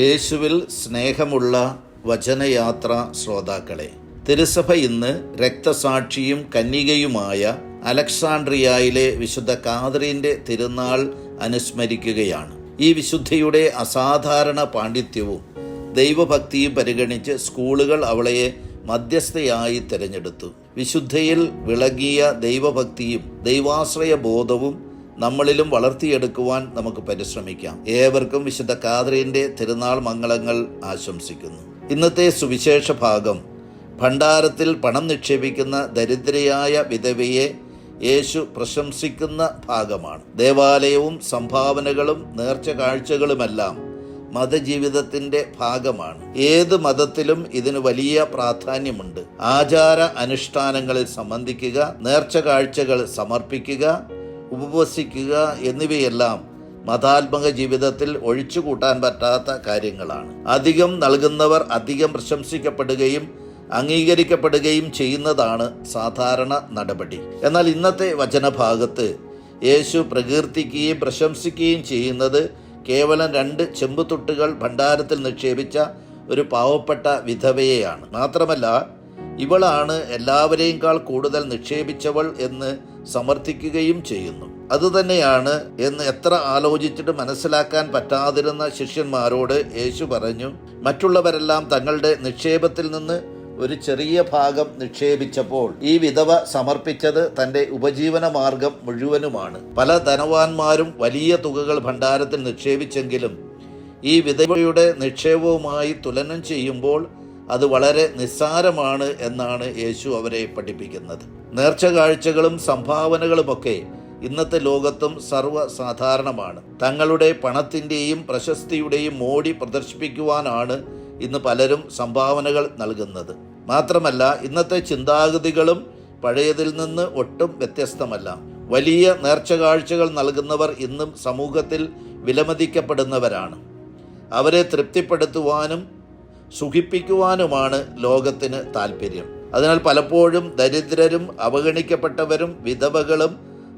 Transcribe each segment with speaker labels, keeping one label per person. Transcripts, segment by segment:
Speaker 1: യേശുവിൽ സ്നേഹമുള്ള വചനയാത്ര ശ്രോതാക്കളെ തിരുസഭ ഇന്ന് രക്തസാക്ഷിയും കന്യകയുമായ അലക്സാണ്ട്രിയയിലെ വിശുദ്ധ കാതറിന്റെ തിരുനാൾ അനുസ്മരിക്കുകയാണ്. ഈ വിശുദ്ധിയുടെ അസാധാരണ പാണ്ഡിത്യവും ദൈവഭക്തിയും പരിഗണിച്ച് സ്കൂളുകൾ അവളെ മധ്യസ്ഥയായി തിരഞ്ഞെടുത്തു. വിശുദ്ധയിൽ വിളകിയ ദൈവഭക്തിയും ദൈവാശ്രയ ബോധവും നമ്മളിലും വളർത്തിയെടുക്കുവാൻ നമുക്ക് പരിശ്രമിക്കാം. ഏവർക്കും വിശുദ്ധ കാതറിന്റെ തിരുനാൾ മംഗളങ്ങൾ ആശംസിക്കുന്നു. ഇന്നത്തെ സുവിശേഷ ഭാഗം ഭണ്ഡാരത്തിൽ പണം നിക്ഷേപിക്കുന്ന ദരിദ്രയായ വിധവയെ യേശു പ്രശംസിക്കുന്ന ഭാഗമാണ്. ദേവാലയവും സംഭാവനകളും നേർച്ച കാഴ്ചകളുമെല്ലാം മതജീവിതത്തിന്റെ ഭാഗമാണ്. ഏത് മതത്തിലും ഇതിന് വലിയ പ്രാധാന്യമുണ്ട്. ആചാര അനുഷ്ഠാനങ്ങളിൽ സംബന്ധിക്കുക നേർച്ച കാഴ്ചകൾ സമർപ്പിക്കുക ഉപവസിക്കുക എന്നിവയെല്ലാം മതാത്മക ജീവിതത്തിൽ ഒഴിച്ചുകൂട്ടാൻ പറ്റാത്ത കാര്യങ്ങളാണ്. അധികം നൽകുന്നവർ അധികം പ്രശംസിക്കപ്പെടുകയും അംഗീകരിക്കപ്പെടുകയും ചെയ്യുന്നതാണ് സാധാരണ നടപടി. എന്നാൽ ഇന്നത്തെ വചനഭാഗത്ത് യേശു പ്രകീർത്തിക്കുകയും പ്രശംസിക്കുകയും ചെയ്യുന്നത് കേവലം രണ്ട് ചെമ്പുതൊട്ടുകൾ ഭണ്ഡാരത്തിൽ നിക്ഷേപിച്ച ഒരു പാവപ്പെട്ട വിധവയെയാണ്. മാത്രമല്ല ഇവളാണ് എല്ലാവരെയുംകാൾ കൂടുതൽ നിക്ഷേപിച്ചവൾ എന്ന് സമർത്ഥിക്കുകയും ചെയ്യുന്നു. അതുതന്നെയാണ് എന്ന് എത്ര ആലോചിച്ചിട്ട് മനസ്സിലാക്കാൻ പറ്റാതിരുന്ന ശിഷ്യന്മാരോട് യേശു പറഞ്ഞു മറ്റുള്ളവരെല്ലാം തങ്ങളുടെ നിക്ഷേപത്തിൽ നിന്ന് ഒരു ചെറിയ ഭാഗം നിക്ഷേപിച്ചപ്പോൾ ഈ വിധവ സമർപ്പിച്ചത് തന്റെ ഉപജീവന മാർഗം മുഴുവനുമാണ്. പല ധനവാന്മാരും വലിയ തുകകൾ ഭണ്ഡാരത്തിൽ നിക്ഷേപിച്ചെങ്കിലും ഈ വിധവയുടെ നിക്ഷേപവുമായി തുലനം ചെയ്യുമ്പോൾ അത് വളരെ നിസ്സാരമാണ് എന്നാണ് യേശു അവരെ പഠിപ്പിക്കുന്നത്. നേർച്ച കാഴ്ചകളും സംഭാവനകളുമൊക്കെ ഇന്നത്തെ ലോകത്തും സർവസാധാരണമാണ്. തങ്ങളുടെ പണത്തിന്റെയും പ്രശസ്തിയുടെയും മോടി പ്രദർശിപ്പിക്കുവാനാണ് ഇന്ന് പലരും സംഭാവനകൾ നൽകുന്നത്. മാത്രമല്ല ഇന്നത്തെ ചിന്താഗതികളും പഴയതിൽ നിന്ന് ഒട്ടും വ്യത്യസ്തമല്ല. വലിയ നേർച്ച കാഴ്ചകൾ നൽകുന്നവർ ഇന്നും സമൂഹത്തിൽ വിലമതിക്കപ്പെടുന്നവരാണ്. അവരെ തൃപ്തിപ്പെടുത്തുവാനും സുഖിപ്പിക്കുവാനുമാണ് ലോകത്തിന് താല്പര്യം അതിനാൽ പലപ്പോഴും ദരിദ്രരും അവഗണിക്കപ്പെട്ടവരും വിധവകളും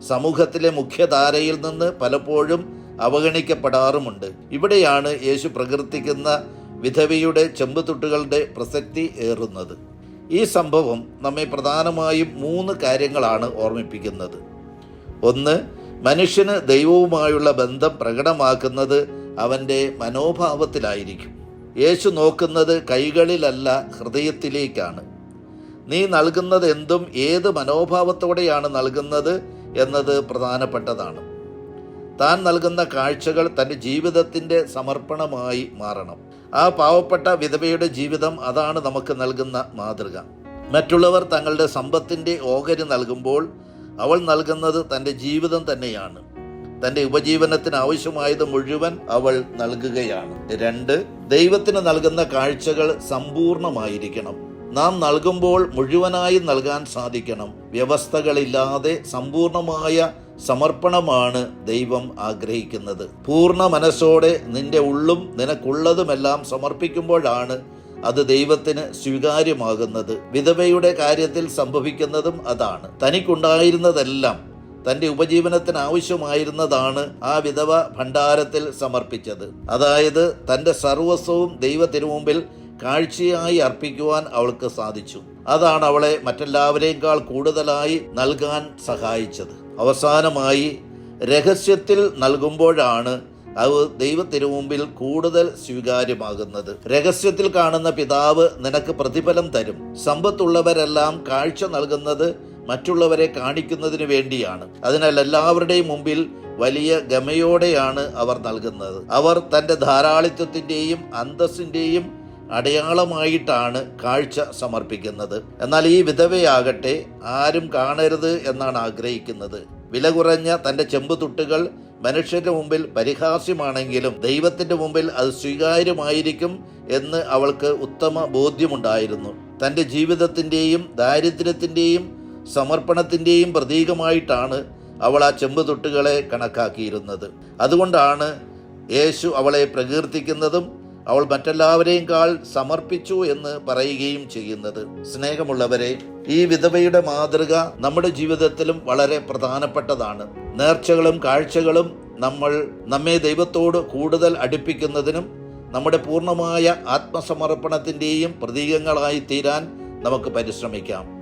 Speaker 1: സമൂഹത്തിലെ മുഖ്യധാരയിൽ നിന്ന് പലപ്പോഴും അവഗണിക്കപ്പെടാറുമുണ്ട്. ഇവിടെയാണ് യേശു പ്രകീർത്തിക്കുന്ന വിധവയുടെ ചെമ്പുതുട്ടുകളുടെ പ്രസക്തി ഏറുന്നത്. ഈ സംഭവം നമ്മെ പ്രധാനമായും മൂന്ന് കാര്യങ്ങളാണ് ഓർമ്മിപ്പിക്കുന്നത്. ഒന്ന് മനുഷ്യന് ദൈവവുമായുള്ള ബന്ധം പ്രകടമാക്കുന്നത് അവന്റെ മനോഭാവത്തിലായിരിക്കും. യേശു നോക്കുന്നത് കൈകളിലല്ല ഹൃദയത്തിലേക്കാണ്. നീ നൽകുന്നത് എന്തും ഏത് മനോഭാവത്തോടെയാണ് നൽകുന്നത് എന്നത് പ്രധാനപ്പെട്ടതാണ്. താൻ നൽകുന്ന കാഴ്ചകൾ തന്റെ ജീവിതത്തിന്റെ സമർപ്പണമായി മാറണം. ആ പാവപ്പെട്ട വിധവയുടെ ജീവിതം അതാണ് നമുക്ക് നൽകുന്ന മാതൃക. മറ്റുള്ളവർ തങ്ങളുടെ സമ്പത്തിന്റെ ഓഹരി നൽകുമ്പോൾ അവൾ നൽകുന്നത് തന്റെ ജീവിതം തന്നെയാണ്. തന്റെ ഉപജീവനത്തിന് ആവശ്യമായത് മുഴുവൻ അവൾ നൽകുകയാണ്. രണ്ട് ദൈവത്തിന് നൽകുന്ന കാഴ്ചകൾ സമ്പൂർണമായിരിക്കണം. നാം നൽകുമ്പോൾ മുഴുവനായി നൽകാൻ സാധിക്കണം. വ്യവസ്ഥകളില്ലാതെ സമ്പൂർണമായ സമർപ്പണമാണ് ദൈവം ആഗ്രഹിക്കുന്നത്. പൂർണ മനസ്സോടെ നിന്റെ ഉള്ളും നിനക്കുള്ളതുമെല്ലാം സമർപ്പിക്കുമ്പോഴാണ് അത് ദൈവത്തിന് സ്വീകാര്യമാകുന്നത്. വിധവയുടെ കാര്യത്തിൽ സംഭവിക്കുന്നതും അതാണ്. തനിക്കുണ്ടായിരുന്നതെല്ലാം തന്റെ ഉപജീവനത്തിന് ആവശ്യമായിരുന്നതാണ് ആ വിധവ ഭണ്ഡാരത്തിൽ സമർപ്പിച്ചത്. അതായത് തന്റെ സർവസ്വവും ദൈവ തിരുമുമ്പിൽ കാഴ്ചയായി അർപ്പിക്കുവാൻ അവൾക്ക് സാധിച്ചു. അതാണ് അവളെ മറ്റെല്ലാവരെക്കാൾ കൂടുതലായി നൽകാൻ സഹായിച്ചത്. അവസാനമായി രഹസ്യത്തിൽ നൽകുമ്പോഴാണ് അവ അത് ദൈവത്തിരുമുമ്പിൽ കൂടുതൽ സ്വീകാര്യമാകുന്നത്. രഹസ്യത്തിൽ കാണുന്ന പിതാവ് നിനക്ക് പ്രതിഫലം തരും. സമ്പത്തുള്ളവരെല്ലാം കാഴ്ച നൽകുന്നത് മറ്റുള്ളവരെ കാണിക്കുന്നതിന് വേണ്ടിയാണ്. അതിനാൽ എല്ലാവരുടെയും മുമ്പിൽ വലിയ ഗമയോടെയാണ് അവർ നൽകുന്നത്. അവർ തന്റെ ധാരാളിത്വത്തിന്റെയും അന്തസ്സിന്റെയും അടയാളമായിട്ടാണ് കാഴ്ച സമർപ്പിക്കുന്നത്. എന്നാൽ ഈ വിധവയാകട്ടെ ആരും കാണരുത് എന്നാണ് ആഗ്രഹിക്കുന്നത്. വില കുറഞ്ഞ തന്റെ ചെമ്പുതുട്ടുകൾ മനുഷ്യന്റെ മുമ്പിൽ പരിഹാസ്യമാണെങ്കിലും ദൈവത്തിന്റെ മുമ്പിൽ അത് സ്വീകാര്യമായിരിക്കും എന്ന് അവൾക്ക് ഉത്തമ ബോധ്യമുണ്ടായിരുന്നു. തന്റെ ജീവിതത്തിന്റെയും ദാരിദ്ര്യത്തിന്റെയും സമർപ്പണത്തിന്റെയും പ്രതീകമായിട്ടാണ് അവൾ ആ ചെമ്പുതൊട്ടുകളെ കണക്കാക്കിയിരുന്നത്. അതുകൊണ്ടാണ് യേശു അവളെ പ്രകീർത്തിക്കുന്നതും അവൾ മറ്റെല്ലാവരെയും കാൾ സമർപ്പിച്ചു എന്ന് പറയുകയും ചെയ്യുന്നത്. സ്നേഹമുള്ളവരെ ഈ വിധവയുടെ മാതൃക നമ്മുടെ ജീവിതത്തിലും വളരെ പ്രധാനപ്പെട്ടതാണ്. നേർച്ചകളും കാഴ്ചകളും നമ്മൾ നമ്മെ ദൈവത്തോട് കൂടുതൽ അടുപ്പിക്കുന്നതിനും നമ്മുടെ പൂർണമായ ആത്മസമർപ്പണത്തിന്റെയും പ്രതീകങ്ങളായി തീരാൻ നമുക്ക് പരിശ്രമിക്കാം.